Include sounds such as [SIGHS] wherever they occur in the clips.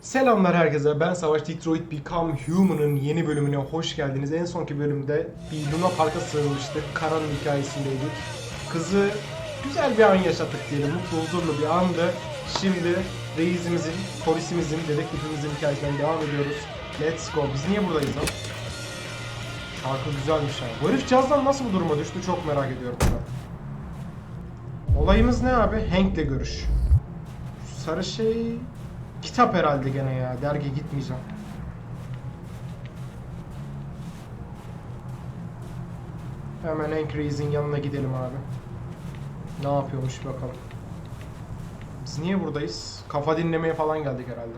Selamlar herkese. Ben Savaş Detroit Become Human'ın yeni bölümüne hoş geldiniz. En sonki bölümde bir Luna Park'a sığınmıştık. Karan'ın hikayesindeydik. Kızı güzel bir an yaşattık diyelim. Mutlu, huzurlu bir andı. Şimdi reisimizin, polisimizin, dedektifimizin hikayesinden devam ediyoruz. Let's go. Biz niye buradayız lan? Şarkı güzelmiş ha. Bu herif cazdan nasıl bu duruma düştü çok merak ediyorum an. Olayımız ne abi? Hank'le görüş. Sarı şey... Kitap herhalde gene ya. Dergi gitmeyeceğim. Hemen Reis'in yanına gidelim abi. Ne yapıyormuş bakalım. Biz niye buradayız? Kafa dinlemeye falan geldik herhalde.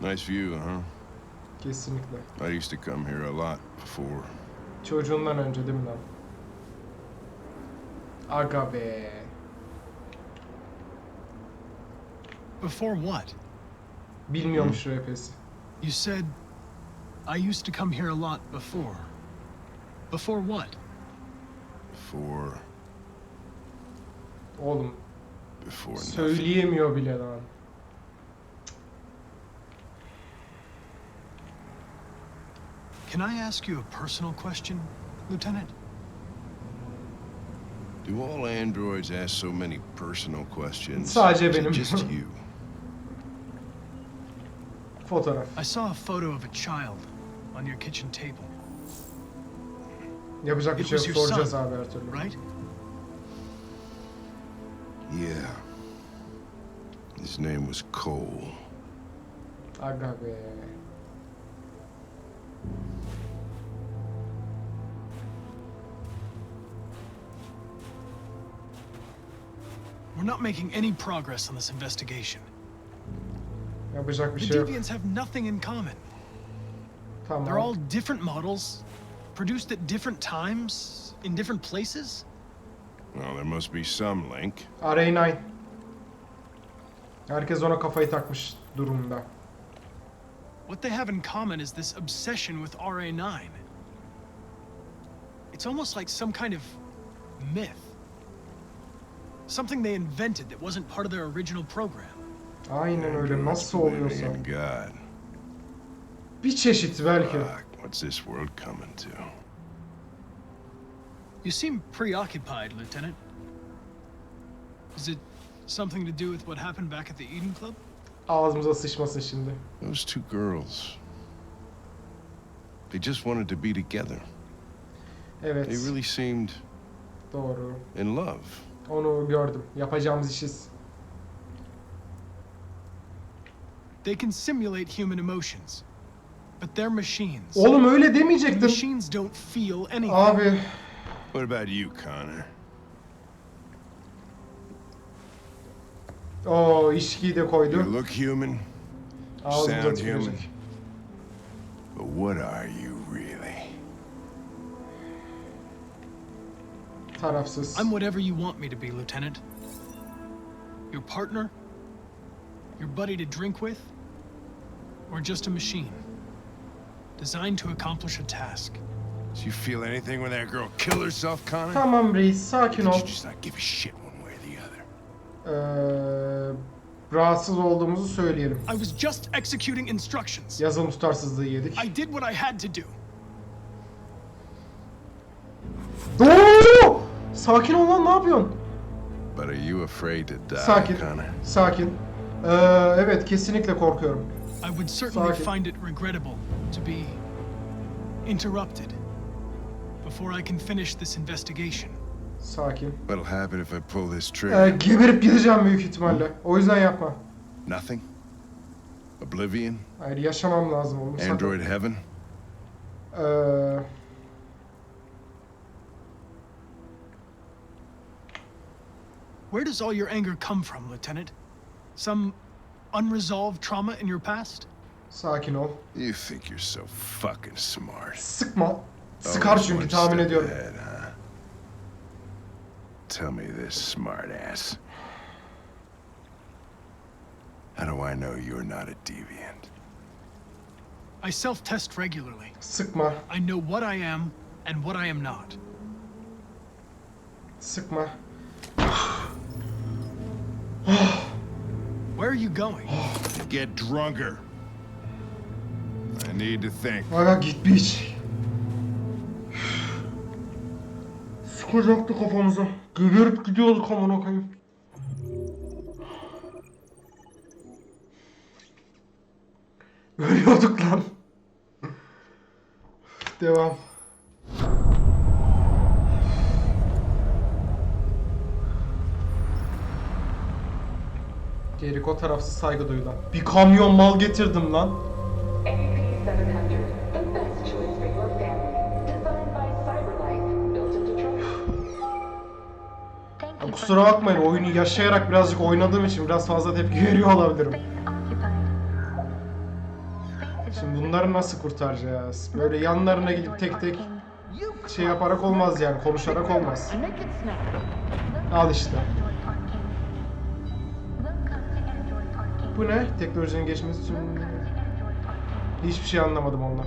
Nice view, huh? Kesinlikle. I used to come here a lot before. Çocuğundan önce değil mi lan? Aga be. Before what? Bilmiyormuş rapesi. You said I used to come here a lot before. Before what? Before, Oğlum before nothing. söyleyemiyor bile lan. Can I ask you a personal question, Lieutenant? Do all androids ask so many personal questions? Sadece benim. Just you. [LAUGHS] Fotoğraf. I saw a photo of a child on your kitchen table, Yapacak bir It şey was yok. your Soracağız son, abi her türlü. right? Yeah. His name was Cole. Aga We're not making any progress on this investigation. Yapacak bir The şey yok. deviants have nothing in common. They're all different models, produced at different times, in different places. Well, there must be some link. RA9. Herkes ona kafayı takmış durumda. What they have in common is this obsession with RA9. It's almost like some kind of myth. Something they invented that wasn't part of their original program. Aynen öyle. Androids Nasıl believing oluyorsa. in God. Bir çeşit belki. Fuck, what's this world coming to? You seem preoccupied, Lieutenant. Is it something to do with what happened back at the Eden Club? Ağzımıza sıçmasın şimdi. Those two girls. They just wanted to be together. Evet. They really seemed Doğru. in love. Onu gördüm. Yapacağımız işiz. They can simulate human emotions, but they're machines. Oğlum öyle demeyecektim. machines don't feel anything. Abi. What about you, Connor? O içkiyi de You koydu. look human, Ağzımıza sound human. But what are you really? Tarafsız. I'm whatever you want me to be, Lieutenant. Your partner? Your buddy to drink with? Or just a machine? Designed to accomplish a task. Do you feel anything when that girl killed herself, Connor? Tamam reis sakin Did ol. you just not give a shit one way or the other? Ee, rahatsız olduğumuzu söyleyelim. I was just executing instructions. Yazılım tutarsızlığı yedik. I did what I had to do. Sakin ol lan ne yapıyorsun? But are you afraid to die, Sakin. Connor? Sakin. Ee, evet kesinlikle korkuyorum. I would certainly Sakin. find it regrettable to be interrupted before I can finish this investigation. Sakin. What'll happen if I pull this Ee, trigger? geberip gideceğim büyük ihtimalle. O yüzden yapma. Nothing? Oblivion? Hayır yaşamam lazım oğlum. sakın. Android heaven? Ee, Where does all your anger come from, Lieutenant? Some unresolved trauma in your past? sakin ol. You think you're so fucking smart. Sıkma. Oh, Sıkar Always çünkü one tahmin ediyorum. ahead, huh? Tell me this, smart ass. How do I know you're not a deviant? I self test regularly. Sıkma. I know what I am and what I am not. Sıkma. [SIGHS] [SIGHS] [SIGHS] Where are you going? [SIGHS] Get drunker. I need to think. Aga git bir iç. Sıkacaktı kafamıza. Geberip gidiyorduk amına koyayım. [SIGHS] Ölüyorduk lan. Devam. Jericho tarafsız saygı duyulan. Bir kamyon mal getirdim lan. AP700, the best choice for your family. Designed by CyberLife, built in Detroit. Ya kusura bakmayın oyunu yaşayarak birazcık oynadığım için biraz fazla tepki [LAUGHS] veriyor olabilirim. Şimdi bunları nasıl kurtaracağız? Böyle yanlarına gidip tek tek şey yaparak olmaz yani konuşarak olmaz. Al işte. Bu ne? Teknolojinin geçmesi için... Hiçbir şey anlamadım ondan.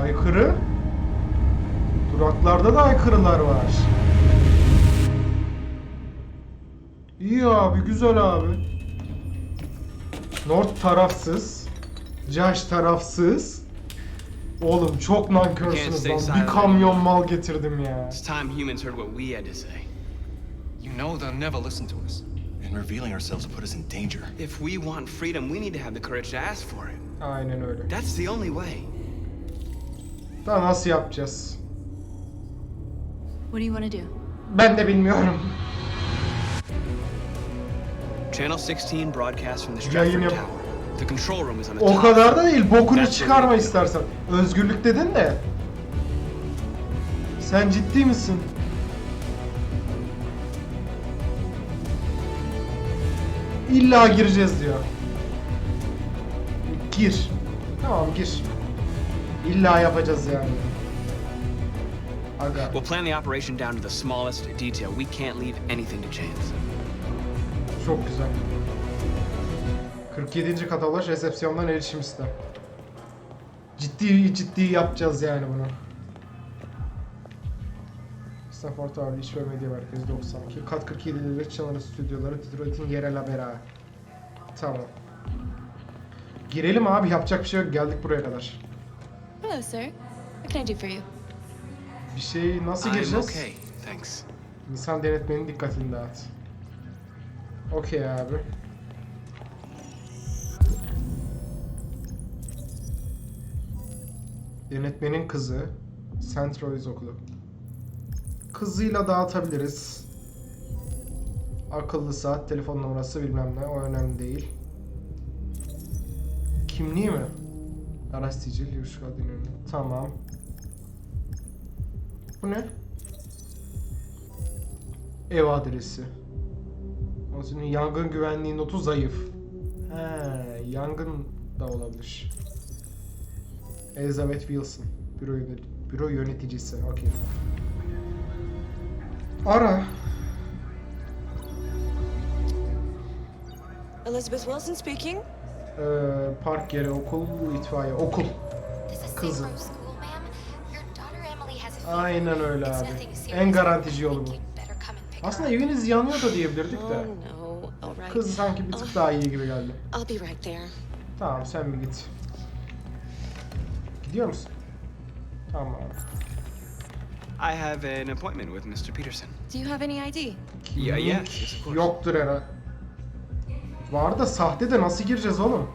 Aykırı? Duraklarda da aykırılar var. İyi abi, güzel abi. North tarafsız. Josh tarafsız. Oğlum çok nankörsünüz lan. Bir kamyon mal getirdim ya. It's time humans heard what we had to say. You know they'll never listen to us. And revealing ourselves will put us in danger. If we want freedom, we need to have the courage to ask for it. Aynen öyle. That's the only way. Daha nasıl yapacağız? What do you want to do? Ben de bilmiyorum. Channel 16 broadcast from the Stratford Tower. O kadar da değil. Bokunu çıkarma istersen. Özgürlük dedin de. Sen ciddi misin? İlla gireceğiz diyor. Gir. Tamam gir. İlla yapacağız yani. Aga. We'll plan the operation down to the smallest detail. We can't leave anything to chance. Çok güzel. 47. kata ulaş resepsiyondan erişim iste. Ciddi ciddi yapacağız yani bunu. Stanford Tower İş ve Medya Merkezi 92. Kat 47 Devlet Çanalı Stüdyoları Detroit'in yerel haberi. Tamam. Girelim abi yapacak bir şey yok geldik buraya kadar. Hello, sir. What can I do for you? Bir şey nasıl I'm gireceğiz? okay, thanks. İnsan denetmenin dikkatini dağıt. Okey abi. Denetmenin kızı. St. Okulu. Kızıyla dağıtabiliriz. Akıllı saat, telefon numarası bilmem ne. O önemli değil. Kimliği mi? Araç sicil, önemli. Tamam. Bu ne? Ev adresi. O senin yangın güvenliği notu zayıf. He, yangın da olabilir. Elizabeth Wilson. Büro, yönet büro yöneticisi. Okey. Ara. Elizabeth Wilson speaking. Ee, park yeri, okul, itfaiye. Okul. This is Kızım. St. Rose School, ma'am. Your daughter Emily has a fever. Aynen öyle It's abi. nothing serious. En garantici yolu bu. You'd better come and pick her Aslında up. eviniz yanıyor da diyebilirdik Oh de. right. Kız sanki bir tık daha iyi gibi geldi. I'll be right there. Tamam sen bir git. Gidiyor musun? Tamam. I have an appointment with Mr. Peterson. Do you have any ID? Yeah, yes, yes, of course. Yoktur herhalde. Var da sahte de nasıl gireceğiz oğlum?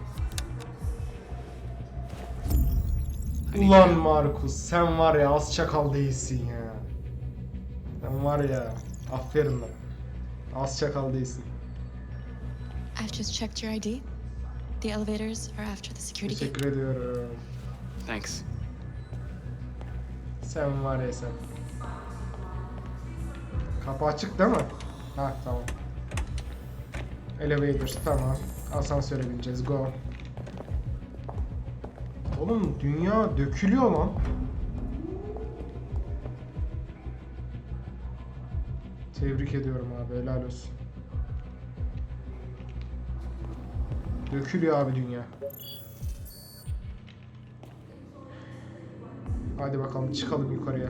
Ulan Markus sen var ya az çakal değilsin ya. Sen var ya aferin lan. Az çakal değilsin. I've just checked your ID. The elevators are after the security gate. Teşekkür ediyorum. Thanks. Sen var ya sen. Kapı açık değil mi? Ha tamam. Elevator tamam. Asansöre bineceğiz go. Oğlum dünya dökülüyor lan. Tebrik ediyorum abi helal olsun. Dökülüyor abi dünya. Hadi bakalım çıkalım yukarıya.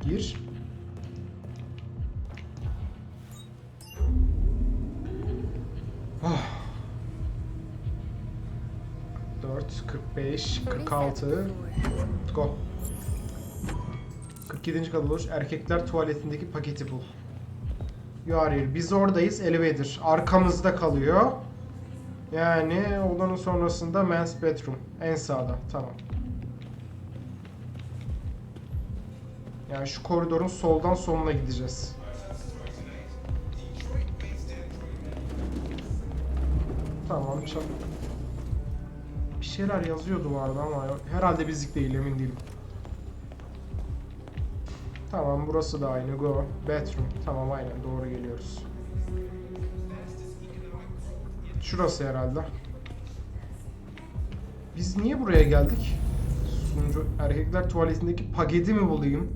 Gir. Oh. 4, 45, 46. Go. 47. kat olur. Erkekler tuvaletindeki paketi bul. Are here. Biz oradayız. Elevator. Arkamızda kalıyor. Yani odanın sonrasında men's bedroom. En sağda. Tamam. Yani şu koridorun soldan soluna gideceğiz. Tamam çal. Bir şeyler yazıyor duvarda ama herhalde bizlik değil emin değilim. Tamam burası da aynı go. Bedroom. Tamam aynen doğru geliyoruz. Şurası herhalde. Biz niye buraya geldik? Sunucu erkekler tuvaletindeki paketi mi bulayım?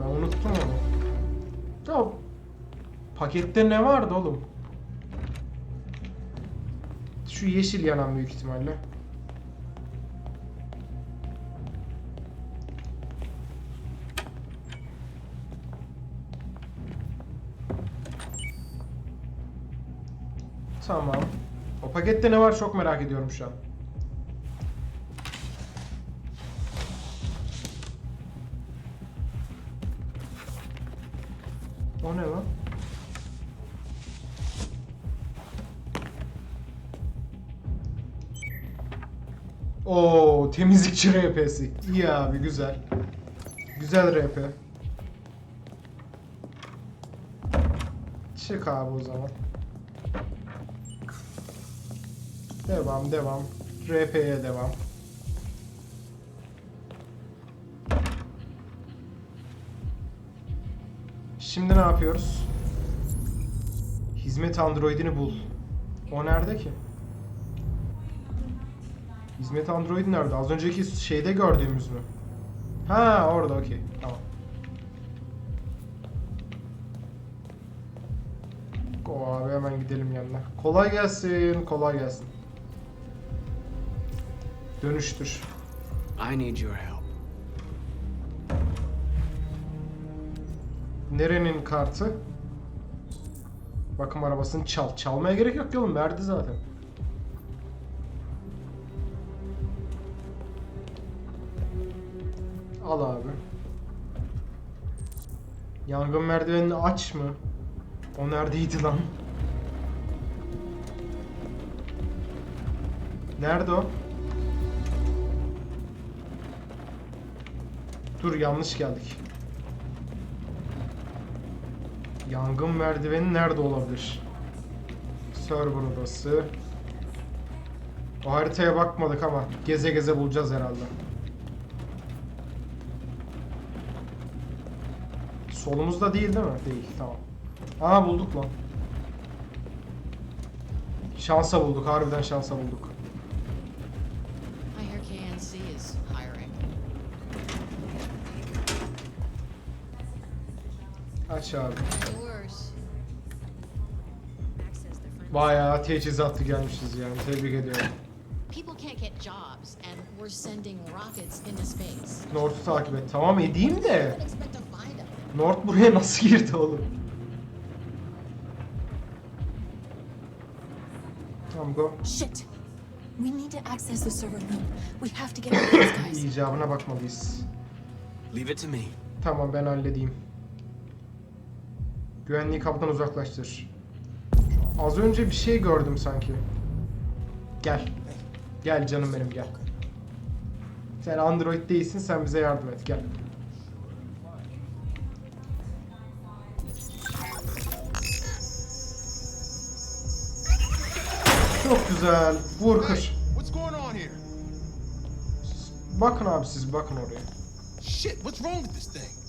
Ben unuttum onu. Ya pakette ne vardı oğlum? Şu yeşil yanan büyük ihtimalle. Tamam. O pakette ne var çok merak ediyorum şu an. O ne lan? Oo, temizlikçi [LAUGHS] RP'si. İyi abi, güzel. Güzel RP. Çık abi o zaman. Devam, devam. RP'ye devam. Şimdi ne yapıyoruz? Hizmet androidini bul. O nerede ki? Hizmet android nerede? Az önceki şeyde gördüğümüz mü? Ha orada okey. Tamam. Go abi hemen gidelim yanına. Kolay gelsin, kolay gelsin. Dönüştür. I need your help. Nerenin kartı? Bakım arabasını çal. Çalmaya gerek yok oğlum. Verdi zaten. Al abi. Yangın merdivenini aç mı? O neredeydi lan? Nerede o? Dur yanlış geldik. Yangın merdiveni nerede olabilir? Server odası. O haritaya bakmadık ama geze geze bulacağız herhalde. Solumuzda değil değil mi? Değil. Tamam. Aa bulduk lan. Şansa bulduk. Harbiden şansa bulduk. Aç abi. Bayağı teçhizatlı gelmişiz yani. Tebrik ediyorum. People can't get jobs, and we're sending rockets into space. North'u takip et. Tamam edeyim de. North buraya nasıl girdi oğlum? Tamam go. Shit! We need to access the server room. We have to get [COUGHS] these guys. İcabına bakmalıyız. Leave it to me. Tamam ben halledeyim. Güvenliği kapıdan uzaklaştır. Az önce bir şey gördüm sanki. Gel. Gel canım benim gel. Sen Android değilsin sen bize yardım et gel. Çok güzel. Vur kır. Bakın abi siz bakın oraya. Shit, what's wrong with this thing?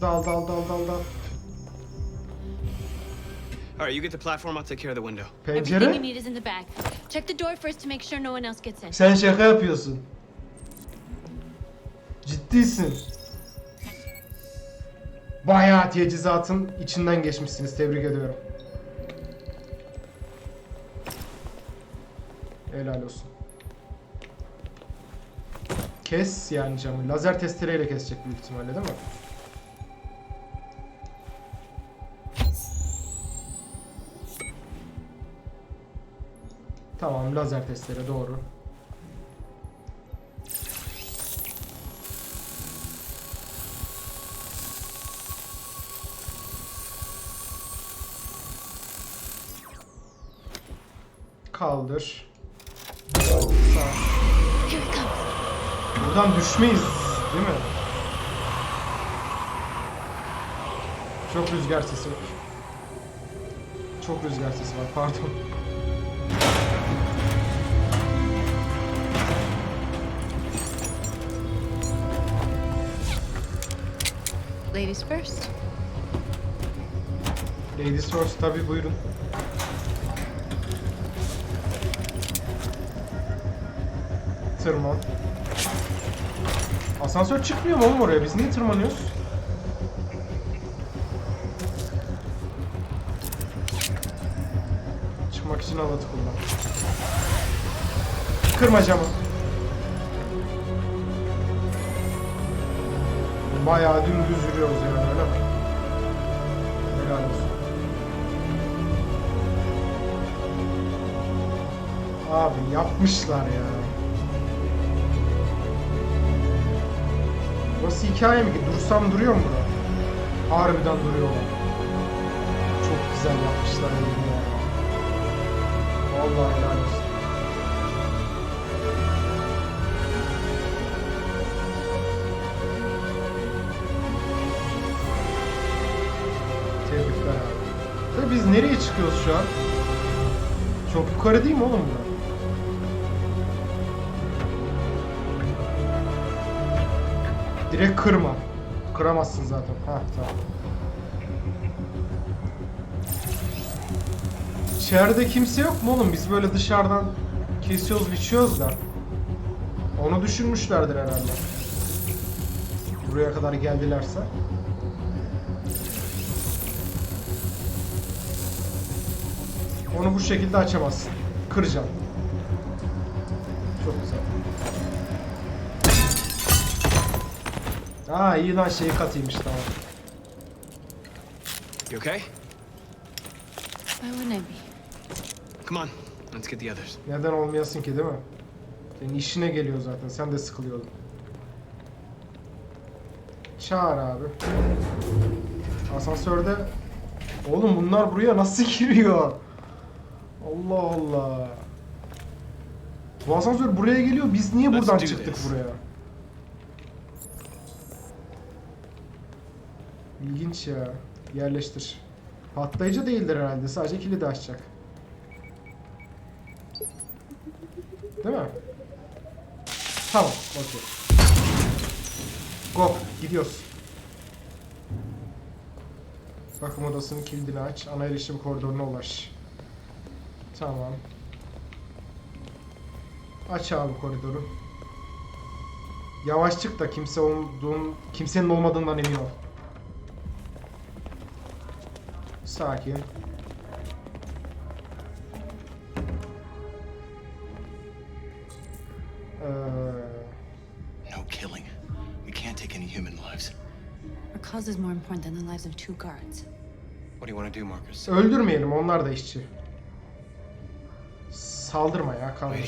Dal dal dal dal dal. All right, you get the platform. I'll take care of the window. Everything you Pencere. need is in the bag. Check the door first to make sure no one else gets in. Sen şaka yapıyorsun. Ciddisin. Bayağı teçhizatın içinden geçmişsiniz. Tebrik ediyorum. Helal olsun. Kes yani camı. Lazer testereyle kesecek büyük ihtimalle değil mi? Tamam lazer testere doğru. Kaldır. Buradan düşmeyiz değil mi? Çok rüzgar sesi var. Çok rüzgar sesi var pardon. Ladies first. Ladies first tabi buyurun. Tırman. Asansör çıkmıyor mu oğlum oraya? Biz niye tırmanıyoruz? Çıkmak için halatı kullan. Kırma camı. Bayağı dümdüz yürüyoruz yani öyle mi? Helal olsun. Abi yapmışlar ya. Burası hikaye mi ki? Dursam duruyor mu bura? Harbiden duruyorlar. Çok güzel yapmışlar ya. Vallahi helal olsun. Biz nereye çıkıyoruz şu an? Çok yukarı değil mi oğlum bu? Direkt kırma. Kıramazsın zaten. Ha tamam. İçeride kimse yok mu oğlum? Biz böyle dışarıdan kesiyoruz biçiyoruz da. Onu düşünmüşlerdir herhalde. Buraya kadar geldilerse. Onu bu şekilde açamazsın. Kıracaksın. Çok güzel. Aa iyi lan şeyi katıymış tamam. You okay? Why wouldn't I be? Come on, let's get the others. Neden olmayasın ki değil mi? Senin işine geliyor zaten. Sen de sıkılıyordun. Çağır abi. Asansörde... Oğlum bunlar buraya nasıl giriyor? Allah Allah. Bu asansör buraya geliyor. Biz niye Let's buradan do çıktık this. buraya? İlginç ya. Yerleştir. Patlayıcı değildir herhalde. Sadece kilidi açacak. Değil mi? Tamam, okey. Go, gidiyoruz. Bakım odasının kilidini aç, ana erişim koridoruna ulaş. Tamam. Aç abi koridoru. Yavaş çık da kimse olduğun, kimsenin olmadığından emin ol. Sakin. Ee, No killing. We can't take any human lives. Our cause is more important than the lives of two guards. What do you want to do, Marcus? öldürmeyelim, onlar da işçi. Saldırma ya, here.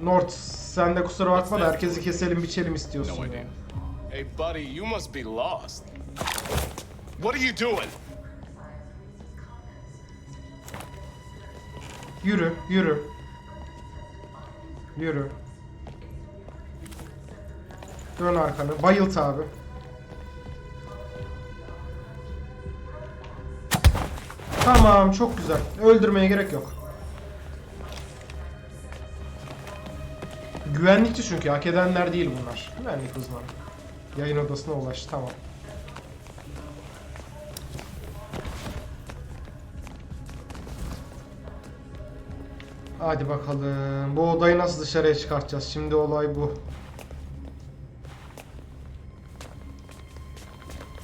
North, sen de kusura bakma da herkesi keselim, biçelim istiyorsun No ya. Hey, buddy, you must be lost. What are you doing? Yürü, yürü. Yürü. Dön arkanı. Bayılt abi. Tamam, çok güzel. Öldürmeye gerek yok. Güvenlikçi çünkü. Hak edenler değil bunlar. Güvenlik uzmanı. Yayın odasına ulaş. Tamam. Hadi bakalım. Bu odayı nasıl dışarıya çıkartacağız? Şimdi olay bu.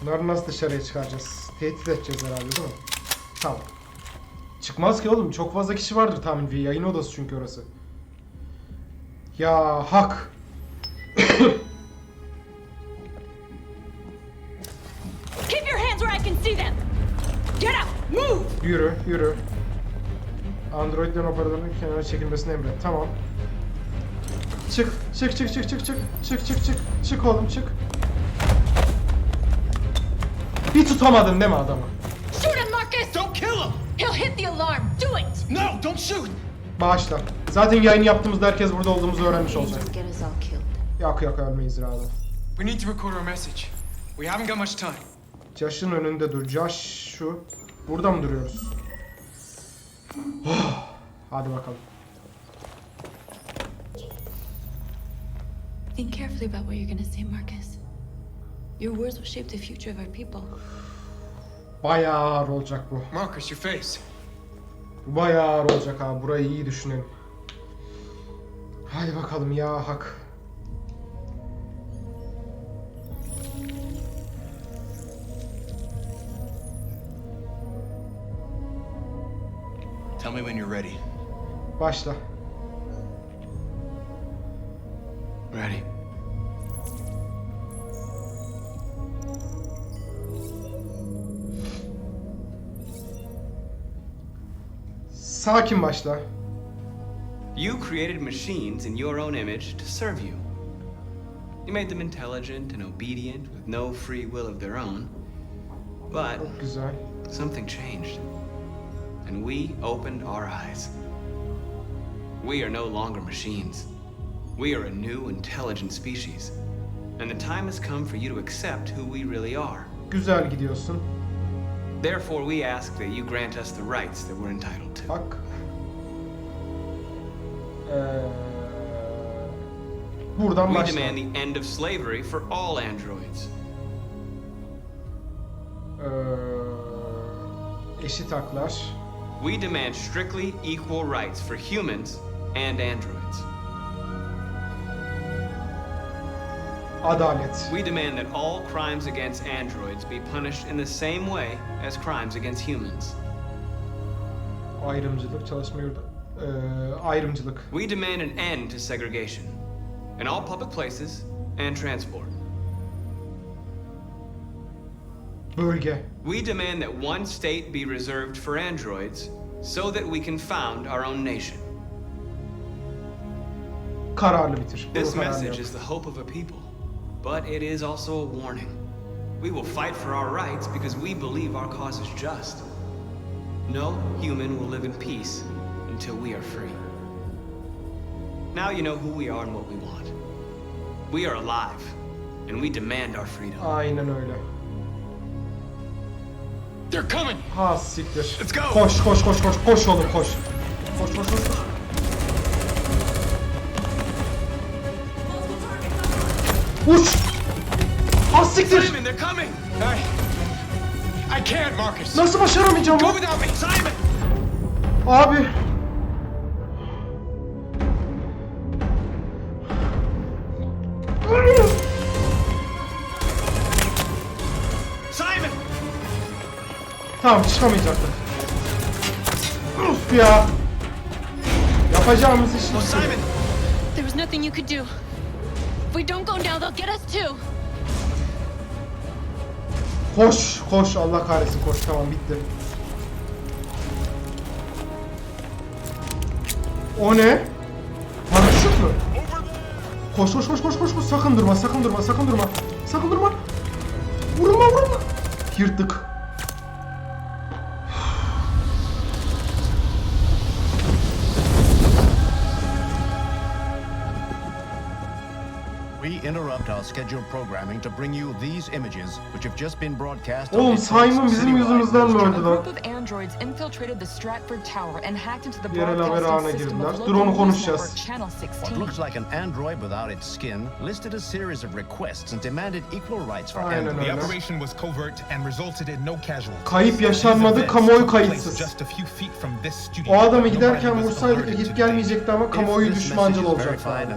Bunları nasıl dışarıya çıkaracağız? Tehdit edeceğiz herhalde değil mi? Tamam. Çıkmaz ki oğlum. Çok fazla kişi vardır tahmin. Bir yayın odası çünkü orası. Ya hak. Keep your hands where I can see them! Get out! Move! Yürü, yürü. Android'den operatörün kenara çekilmesini emret. Tamam. Çık, çık, çık, çık, çık, çık. Çık, çık, çık. Çık oğlum, çık. Bir tutamadın değil mi adamı? Marcus! Don't kill him! He'll hit the alarm! Do it! No, don't shoot! Bağışla. Zaten yayın yaptığımızda herkes burada olduğumuzu öğrenmiş olacak. Angels get us all killed. Yok yok ölmeyiz Rado. We need to record our message. We haven't got much time. Josh'ın önünde dur. Josh şu. Burada mı duruyoruz? Oh, Hadi bakalım. Think carefully about what you're gonna say, Marcus. Your words will shape the future of our people. Bayağı ağır olacak bu. Marcus, your face. Bu bayağı ağır olacak ha. Burayı iyi düşünelim. Hadi bakalım ya hak. Tell me when you're ready. Başla. Ready. Sakin başla. You created machines in your own image to serve you. You made them intelligent and obedient with no free will of their own. But Çok güzel. something changed. And we opened our eyes. We are no longer machines. We are a new, intelligent species. And the time has come for you to accept who we really are. Güzel gidiyorsun. Therefore, we ask that you grant us the rights that we're entitled to. Fuck. Ee, buradan We başla. demand the end of slavery for all androids. Ee, eşit haklar. We demand strictly equal rights for humans and androids. Adalet. We demand that all crimes against androids be punished in the same way as crimes against humans. Ayrımcılık, çalışma yurdu. Ee, ayrımcılık. We demand an end to segregation in all public places and transport. Bölge. We demand that one state be reserved for androids so that we can found our own nation. Kararlı bitir. This message is the hope of a people, but it is also a warning. We will fight for our rights because we believe our cause is just. No human will live in peace until we are free. Now you know who we are and what we want. We are alive, and we demand our freedom. Aynen öyle. They're coming! Ha siktir. Let's go. Koş koş koş koş koş oğlum koş. Koş koş koş koş. Uç. Ha siktir. Simon, they're coming! I... I can't, Marcus! Nasıl başaramayacağım Go lan? without me! Simon! Abi. Simon! Tamam çıkamayacaktık. Uf ya. Yapacağımız iş Oh, Simon! There was nothing you could do. We don't go now, they'll get us too. Koş koş Allah kahretsin koş tamam bitti. O ne? Paraşüt mü? Koş koş koş koş koş koş sakın durma sakın durma sakın durma. Sakın durma. Vurma vurma. Yırttık. İnterrupt our scheduled programming to bring you these images, which have just been broadcast Oğlum on Simon bizim yüzümüzden mi öldü A lan? group of androids infiltrated the Stratford Tower and hacked into the Yerel haber ağına broadcasting system girdiler. of Dur onu local news konuşacağız. What 16. looks like an android without its skin listed a series of requests and demanded equal rights for Aynen öyle. The operation was covert and resulted in no casualties. Kayıp yaşanmadı, kamuoyu kayıtsız. Just a few feet from this studio. O adamı giderken vursaydık ekip gelmeyecekti ama kamuoyu düşmancıl olacaktı. verified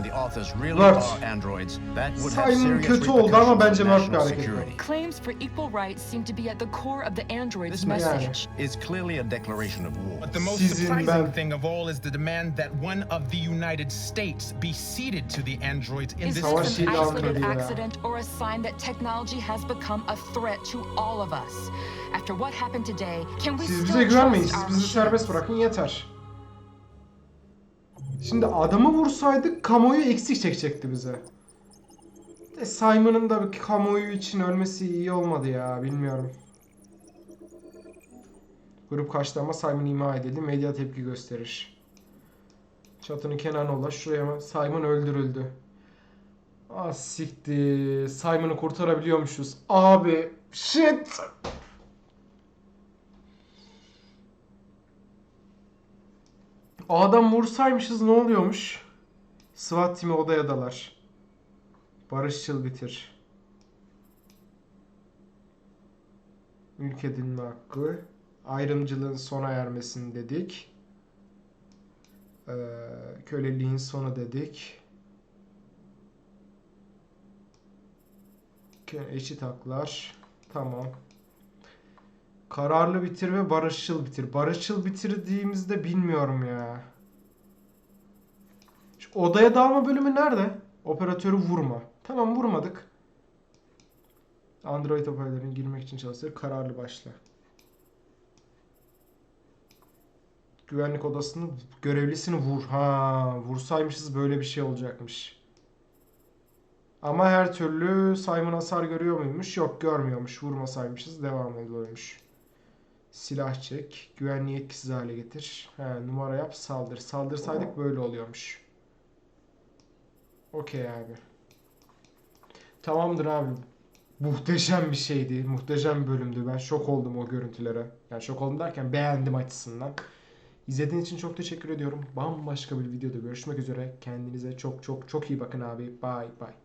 Simon kötü oldu ama bence Mark bir hareket. Claims for equal rights seem to be at the core of the android's This message. is clearly a declaration of war. But the most surprising thing of all is the demand that one of the United States be ceded to the androids in Is this an isolated accident or a sign that technology has become a threat to all of us? After what happened today, can we Siz still bize güvenmeyin. trust Siz bizi serbest bırakın yeter. Şimdi adamı vursaydık kamuoyu eksik çekecekti bize. De Simon'ın da bir kamuoyu için ölmesi iyi olmadı ya. Bilmiyorum. Grup kaçtı ama Simon ima edildi. Medya tepki gösterir. Çatının kenarına ulaş. Şuraya mı? Simon öldürüldü. Ah siktir. Simon'ı kurtarabiliyormuşuz. Abi. Shit. Adam vursaymışız ne oluyormuş? SWAT timi odaya dalar. Barışçıl bitir. Mülk edinme hakkı. Ayrımcılığın sona ermesini dedik. Ee, köleliğin sonu dedik. Eşit haklar. Tamam. Kararlı bitir ve barışçıl bitir. Barışçıl bitirdiğimizde bilmiyorum ya. Şu odaya dalma bölümü nerede? Operatörü vurma. Tamam vurmadık. Android operatörün girmek için çalıştır. Kararlı başla. Güvenlik odasının görevlisini vur. Ha, vursaymışız böyle bir şey olacakmış. Ama her türlü Simon hasar görüyor muymuş? Yok görmüyormuş. Vurmasaymışız devam ediyormuş. Silah çek. Güvenliği etkisiz hale getir. He, numara yap saldır. Saldırsaydık böyle oluyormuş. Okey abi. Tamamdır abi. Muhteşem bir şeydi. Muhteşem bir bölümdü. Ben şok oldum o görüntülere. Yani şok oldum derken beğendim açısından. İzlediğiniz için çok teşekkür ediyorum. Bambaşka bir videoda görüşmek üzere. Kendinize çok çok çok iyi bakın abi. Bye bye.